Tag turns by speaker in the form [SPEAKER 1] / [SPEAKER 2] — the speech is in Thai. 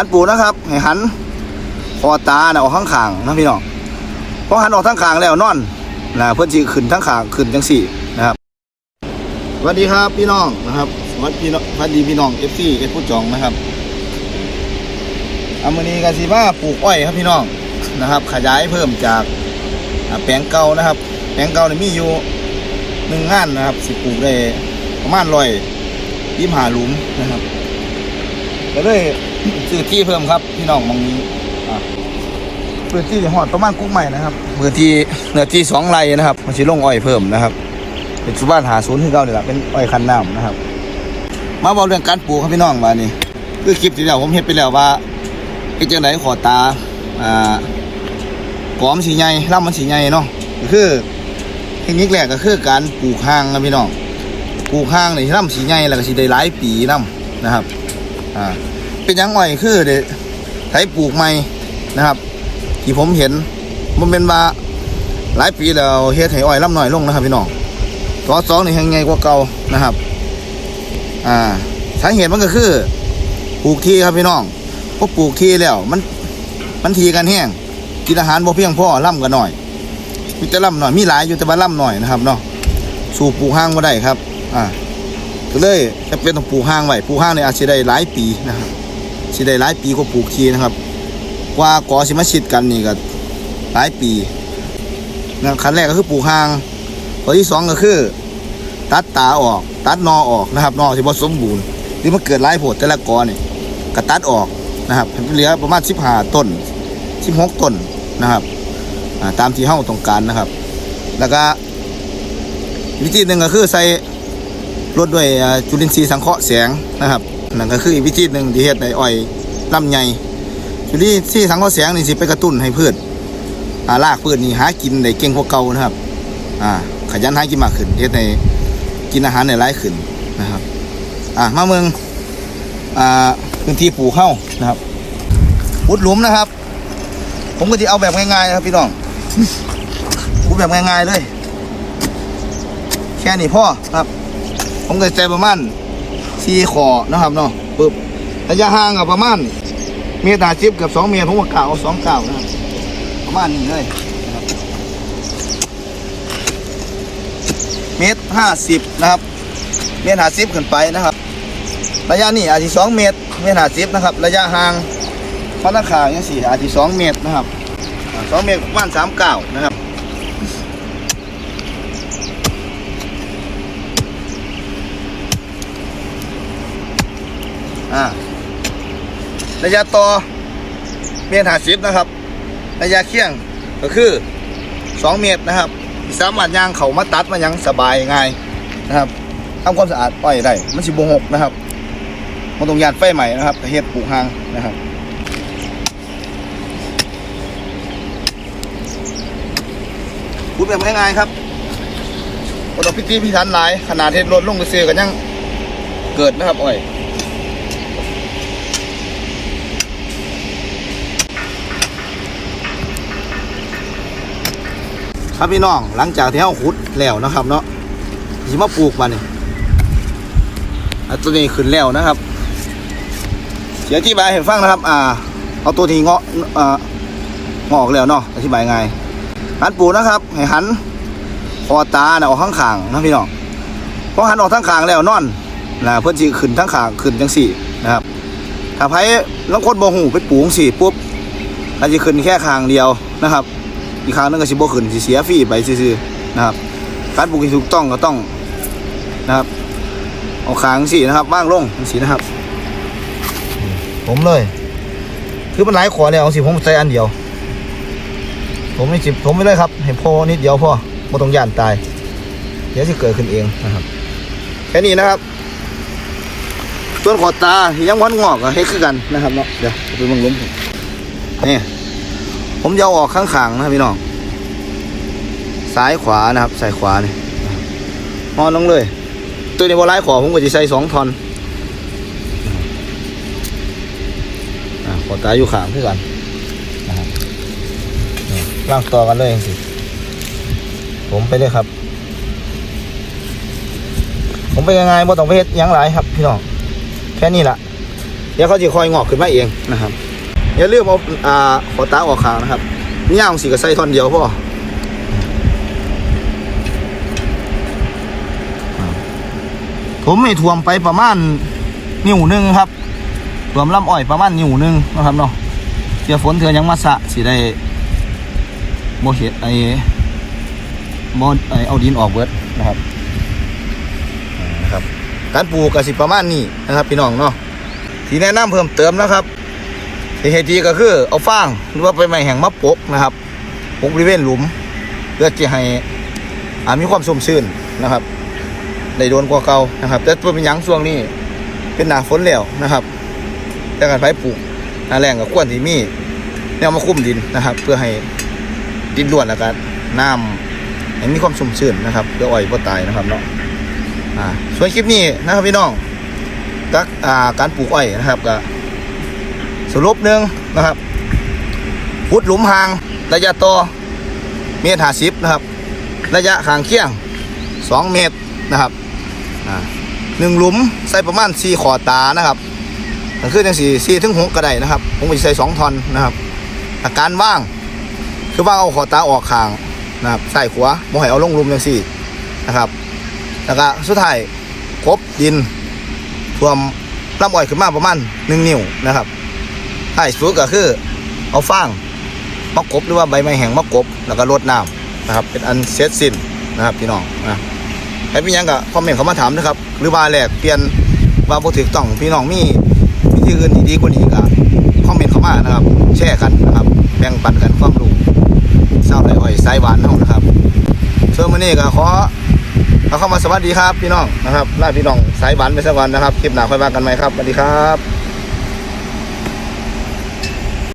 [SPEAKER 1] หันปูนะครับให้หันคอตาน่ะออกข้างขางนะพี่น้องพอหันออกทั้งขางแล้วนอนนะเพื่อนสิขึ้นทั้งขางขึ้นจังสี่นะครับสวัสดีครับพี่น้องนะครับสวัสดีพี่น้องสวัสดีพี่น้องเอฟซีเอฟผู้จองนะครับอามือนี้กาสิว่าปลูกอ้อยครับพี่น้องนะครับ ขยายเพิ่มจากแปลงเก่านะครับ แปลงเก่าเนี่ยมีอยู่หนึ่งงานนะครับสิปลูกได้ประมาณร้อยยี่ห้าหลุมนะครับ ก็เลยซื้อที่เพิ่มครับพี่น้องมองนี้พื้นที่หอดประมาณกุ๊กใหม่นะครับพื้นที่เนื้อที่สองไร่นะครับมันสิลงอ้อยเพิ่มนะครับเป็นสุบ้านหาศูนย์ที่เก่าเนี่ยแหละเป็นอ้อยคันน้ำนะครับ มาบอกเรื่องการปลูกครับพี่น้องมานี่คือคลิปที่แล้วผมเห็นไปแล้วว่าไอ้จังไหนขอตาอ่ากอมสีใหญ่ล่ำมันสีใหญ่เนาะก็คือเทคนิคแรกก็คือการปลูกห้างนะพี่น้องปลูกห้างนี่ล่ำสีใหญ่แล้วก็สีได้หลายปีน้ำนะครับ อ่าเป็นยังอ้อยคือเด็ไถปลูกใหม่นะครับ ที่ผมเห็นมันเป็นว่าหลายปีแล้วเฮ็ดให้อ้อยลำหน่อยลงนะครับพี่น้องตัวสองนี่แห้งใหญ่กว่าเก่านะครับ อ่าสาเหตุมันก็คือปลูกที่ครับพี่น้องพอปลูกที่แล้ว มันมันทีกันแห้งกินอาหารบ่เพียงพอล่ำกันหน่อยมีแต่ล่ำหน่อยมีหลายอยู่แต่ว่าล่ำหน่อยนะครับเนาะสู่ปลูกห้างมาได้ครับ อ่า ก็เลยจะเป็นต้องปลูกห้างไว้ปลูกห้างในอาจจะได้หลายปีนะครับสิได้หลายปีกว่าปลูกทีนะครับกว่ากอสิมาชิดกันนี่ก็หลายปีนะขั้นแรกก็คือปลูกห้างข้อที่สองก็คือ ตัดตาออก ตัดนอออกนะครับนอที่บ่สมบูรณ์หรือมันเกิดหลายโผดแต่ละกอนี่ก็ตัดออกนะครับเหลือประมาณ15ต้น16ต้นนะครับตามที่เฮาต้องการนะครับ แล้วก็วิธีหนึ่งก็คือใส่ ลดด้วยจุลินทรีย์สังเคราะห์แสงนะครับนั่นก็คืออีกวิธีหนึ่งที่เฮ็ดในอ้อยลำไยจุลินทรีย์สังเคราะห์แสงนี่สิไปกระตุ้นให้พืชรากพืชนี่หากินได้เก่งกว่าเก่านะครับอ่าขยันหากินมากขึ้นเฮ็ดให้กินอาหารได้ายขึ้นนะครับอ่ามาเมืองอ่าพื้นที่ปลูกข้าวนะครับขุดหลุมนะครับ ผมก็จะเอาแบบง่ายๆนะครับพี่น้องขุดแบบง่ายๆเลย แค่นี้พ่อครับ ผมก็ใจประมาณสี่ขอนะครับเนาะปึ๊บระยะห่างกับประมาณเมตรห้าสิบกับสองเมตรผมก็กล่าวสองกล่าวนะประมาณนี้เลยเมตรห้าสิบนะครับ เมตรห้าสิบขึ้นไปนะครับ ระยะนี้อาจจะสองเมตร เมตรห้าสิบนะครับ ระยะห่างพราะนักขาวอย่างสี่อาจจะสองเมตรนะครับสองเมตรประมาณสามเก้านะครับ อ่าระยะต่อเมตรหาสิบนะครับ ระยะเคียงก็คือสองเมตรนะครับสามารถย่างเขามาตัดมายังสบายง่ายนะครับทำความสะอาดอ้อยได้มันสิบหกนะครับมันต้องยานไฟใหม่นะครับเฮ็ดปลูกหางนะครับพูดแบบง่ายๆครับบนพิธีพิถันหลายขนาดเฮ็ดรถลงไปเสือกันยังเกิดนะครับอ้อย ครับพี่น้องหลังจากที่เราขุดแล้วนะครับ เนาะสิมาปลูกมาเนี่ยอันตัวนี้ขึ้นแล้วนะครับเดี๋ยวอธิบายให้ฟังนะครับ อ่า เอาตัวที่เงาะอ่างอกแล้วเนาะอธิบายไงหันปูนะครับให้หันคอตาน่ะออกข้างขางนะพี่น้องพอหันออกทั้งขางแล้วนอนนะเพื่อนสิขึ้นทั้งขางขึ้นจังสี่นะครับถ้าไผลางคนบ่หูไปปลูกสี่ปุ๊บอาจจะขึ้นแค่ขางเดียวนะครับ อีกครั้งหนึงก็สิบ่ขึ้นสิเสียฟรีไปซื่อๆนะครับ การปลูกที่ถูกต้องก็ต้องนะครับเอาคางสินะครับว่างลงสินะครับ ผมเลย คือมันหลายขอแล้วเอาสิผมใส่อันเดียว ผมไม่จิบผมไม่เลยครับให้พอนิดเดียวพอบ่ต้องย่านตาย เดี๋ยวสิเกิดขึ้นเองนะครับแค่นี้นะครับส่วนขอตายังวันงอกก็ให้คือกันนะครับเนาะเดี๋ยวไปเบิ่งลุมผมนี่ ผมจะเอาออกข้างๆนะครับพี่น้องซ้ายขวานะครับใส่ขวานี่มอนลงเลย ตัวนี้บอไล่ขอผมก็จะใส่สองทอนอ่าขอตายอยู่ขางคือกันนะครับนี่ล่างต่อกันเลยสิผมไปเลยครับ ผมไปยังไงบ่ต้องไปเฮ็ดยังหลายครับ พี่น้องแค่นี้ละเดี๋ยวเขาจะคอยงอกขึ้นมาเองนะครับ อย่าลืมเอาอ่าขอตาออกขางนะครับเนี่ย่างสีก็ใส่ท่อนเดียวพ่อผมไม่ท่วมไปประมาณนิ้วหนึงครับท่วมลำอ้อยประมาณนิ้วหนึงนะครับเนาะเสียฝนเถือยังมาสะสิได้โมเห็ดไอ้โมไอ้เอาดินออกเบิดนะครับนะครับ การปลูกก็สิประมาณนี้นะครับพี่น้องเนาะที่แนะนำเพิ่มเติมนะครับ ที่เฮดีก็คือเอาฟางหรือว่าไปไม้แห้งมาปกนะครับปกบริเวณหลุมเพื่อที่ให้มีความชุ่มชื้นนะครับได้โดนกว่าเก่านะครับ แต่ตัวเป็นยังช่วงนี้เป็นหนาฝนแล้วนะครับ แต่การไปปลูกหนาแรงกับควรที่มีแนวมาคุ้มดินนะครับ เพื่อให้ดินล้วนแล้วก็น้ำให้มีความชุ่มชื้นนะครับเพื่ออ้อยบ่ตายนะครับเนาะอ่าส่วนคลิปนี้นะครับพี่น้องกัอ่าการปลูกอ้อยนะครับก็ สรุปหนึ่งนะครับพุดหลุมห่างระยะต่อเมตรห้าสิบนะครับ ระยะห่างเคียงสองเมตรนะครับหนึ่งหลุมใส่ประมาณสี่ขอตานะครับก็คือจังสี่สี่ถึงหกก็ได้นะครับ ผมจะใส่สองทอนนะครับอาการว่างคือว่างเอาขอตาออกข้างนะครับใส่ขวาโมให้เอาลงลุมจังสี่นะครับแล้วก็สุดท้ายครบดินท่วมลำอ้อยขึ้นมาประมาณหนึ่งนิ้วนะครับ ท้ายสุดก็คือ เอาฟางมากบหรือว่าใบไม้แห้งมากบแล้วก็รดน้ำนะครับ เป็นอันเสร็จสิ้นนะครับพี่น้องนะใครมีหยังก็คอมเมนต์เขามาถามนะครับ หรือว่าแหลกเปลี่ยนว่าบ่ถูกต้องพี่น้องมีวิธีอื่นที่ดีกว่านี้ก็คอมเมนต์เข้ามานะครับ แชร์กันนะครับแบ่งปันกันความรู้เศร้าไรอ้อยสายหวานเฮานะครับส่วนมื้อนี้ก็ขอเอาเข้ามาสวัสดีครับพี่น้องนะครับลาพี่น้องสายหวานไปสักวันนะครับคลิปหน้าค่อยว่ากันไหมครับสวัสดีครับ